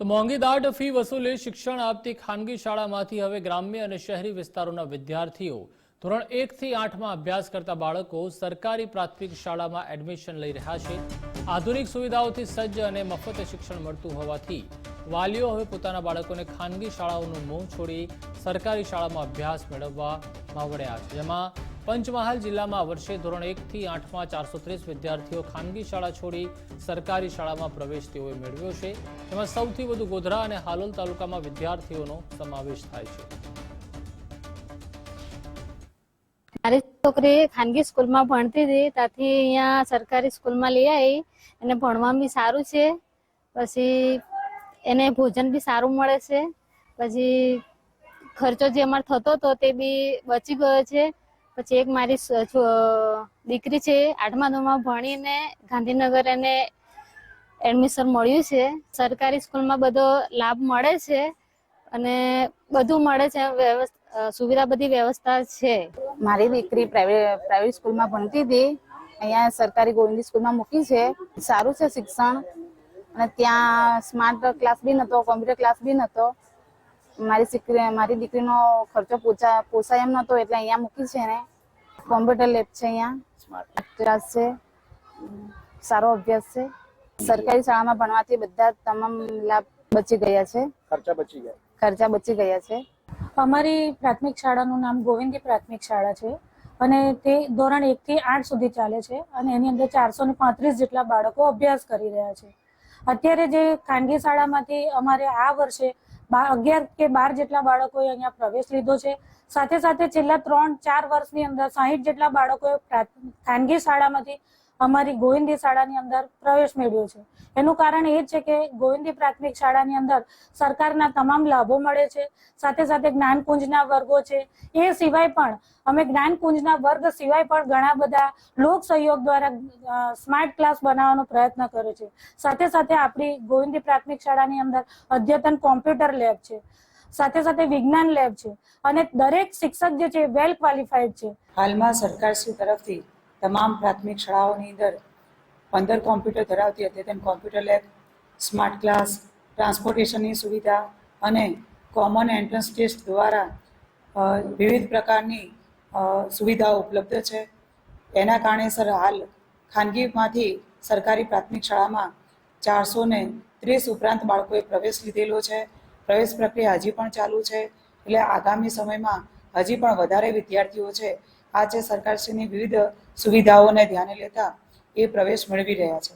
તો મોંઘી દાટ ફી વસૂલી શિક્ષણ આપતી ખાનગી શાળામાંથી હવે ગ્રામ્ય અને શહેરી વિસ્તારોના વિદ્યાર્થીઓ ધોરણ એકથી આઠમાં અભ્યાસ કરતા બાળકો સરકારી પ્રાથમિક શાળામાં એડમિશન લઈ રહ્યા છે. આધુનિક સુવિધાઓથી સજ્જ અને મફત શિક્ષણ મળતું હોવાથી વાલીઓ હવે પોતાના બાળકોને ખાનગી શાળાઓનું મોં છોડી સરકારી શાળામાં અભ્યાસ મેળવવામાં વળ્યા છે. જેમાં પંચમહાલ જિલ્લામાં વર્ષે ધોરણ એકથી આઠમાં ચારસો ત્રીસ વિદ્યાર્થીઓ ખાનગી શાળા છોડી સરકારી શાળામાં પ્રવેશ તેઓએ મેળવ્યો છે. તેમાં સૌથી વધુ ગોધરા અને હાલોલ તાલુકામાં વિદ્યાર્થીઓનો સમાવેશ થાય છે. મારી છોકરી ખાનગી સ્કૂલમાં ભણતી હતી, ત્યાંથી અહીંયા સરકારી સ્કૂલમાં લઈ આવી એને ભણવામાં બી સારું છે. પછી એને ભોજન બી સારું મળે છે. પછી ખર્ચો જે અમારે થતો હતો તે બી બચી ગયો છે. પછી એક મારી દીકરી છે આઠમા ધોરણમાં ભણીને ગાંધીનગર એને એડમિશન મળ્યું છે. સરકારી સ્કૂલમાં બધો લાભ મળે છે અને બધું મળે છે સુવિધા બધી વ્યવસ્થા છે. મારી દીકરી પ્રાઇવેટ પ્રાઇવેટ સ્કૂલમાં ભણતી હતી. અહીંયા સરકારી ગોવિંદી સ્કૂલમાં મૂકી છે. સારું છે શિક્ષણ. અને ત્યાં સ્માર્ટ ક્લાસ બી નતો, કોમ્પ્યુટર ક્લાસ બી નતો. મારી દીકરી મારી દીકરીનો ખર્ચો પોચા પોસાય એમ નતો એટલે અહીંયા મૂકી છે ને કોમ્પ્યુટર લેબ છે અહીંયા. ક્લાસ છે. સારો અભ્યાસ છે. સરકારી શાળામાં ભણવાથી બધા તમામ લાભ બચી ગયા છે. ખર્ચા બચી ગયા. ખર્ચા બચી ગયા છે. અમારી પ્રાથમિક શાળાનું નામ ગોવિંદી પ્રાથમિક શાળા છે અને તે ધોરણ એકથી આઠ સુધી ચાલે છે અને એની અંદર ચારસો ને પાંત્રીસ જેટલા બાળકો અભ્યાસ કરી રહ્યા છે. અત્યારે જે ખાનગી શાળામાંથી અમારે આ વર્ષે અગિયાર કે બાર જેટલા બાળકોએ અહીંયા પ્રવેશ લીધો છે. સાથે સાથે છેલ્લા ત્રણ ચાર વર્ષની અંદર સાહીઠ જેટલા બાળકોએ ખાનગી શાળામાંથી અમારી ગોવિંદી શાળાની અંદર પ્રવેશ મેળવ્યો છે. એનું કારણ એ છે કે ગોવિંદી પ્રાથમિક શાળાની અંદર સરકારના તમામ લાભો મળે છે. સાથે સાથે જ્ઞાનકુંજના વર્ગો છે. એ સિવાય પણ અમે જ્ઞાનકુંજના વર્ગ સિવાય પણ ઘણા બધા લોક સહયોગ દ્વારા સ્માર્ટ ક્લાસ બનાવવાનો પ્રયત્ન કર્યો છે. સાથે સાથે આપણી ગોવિંદી પ્રાથમિક શાળાની અંદર અદ્યતન કોમ્પ્યુટર લેબ છે. સાથે સાથે વિજ્ઞાન લેબ છે. અને દરેક શિક્ષક જે છે વેલ ક્વોલિફાઈડ છે. હાલમાં સરકારશ્રી તરફથી તમામ પ્રાથમિક શાળાઓની અંદર પંદર કોમ્પ્યુટર ધરાવતી અદ્યતન કોમ્પ્યુટર લેબ, સ્માર્ટ ક્લાસ, ટ્રાન્સપોર્ટેશનની સુવિધા અને કોમન એન્ટ્રન્સ ટેસ્ટ દ્વારા વિવિધ પ્રકારની સુવિધાઓ ઉપલબ્ધ છે. એના કારણે સર હાલ ખાનગીમાંથી સરકારી પ્રાથમિક શાળામાં ચારસો ને ત્રીસ ઉપરાંત બાળકોએ પ્રવેશ લીધેલો છે. પ્રવેશ પ્રક્રિયા હજી પણ ચાલુ છે. એટલે આગામી સમયમાં હજી પણ વધારે વિદ્યાર્થીઓ છે આ જે સરકારશ્રીની વિવિધ સુવિધાઓને ધ્યાને લેતા એ પ્રવેશ મેળવી રહ્યા છે.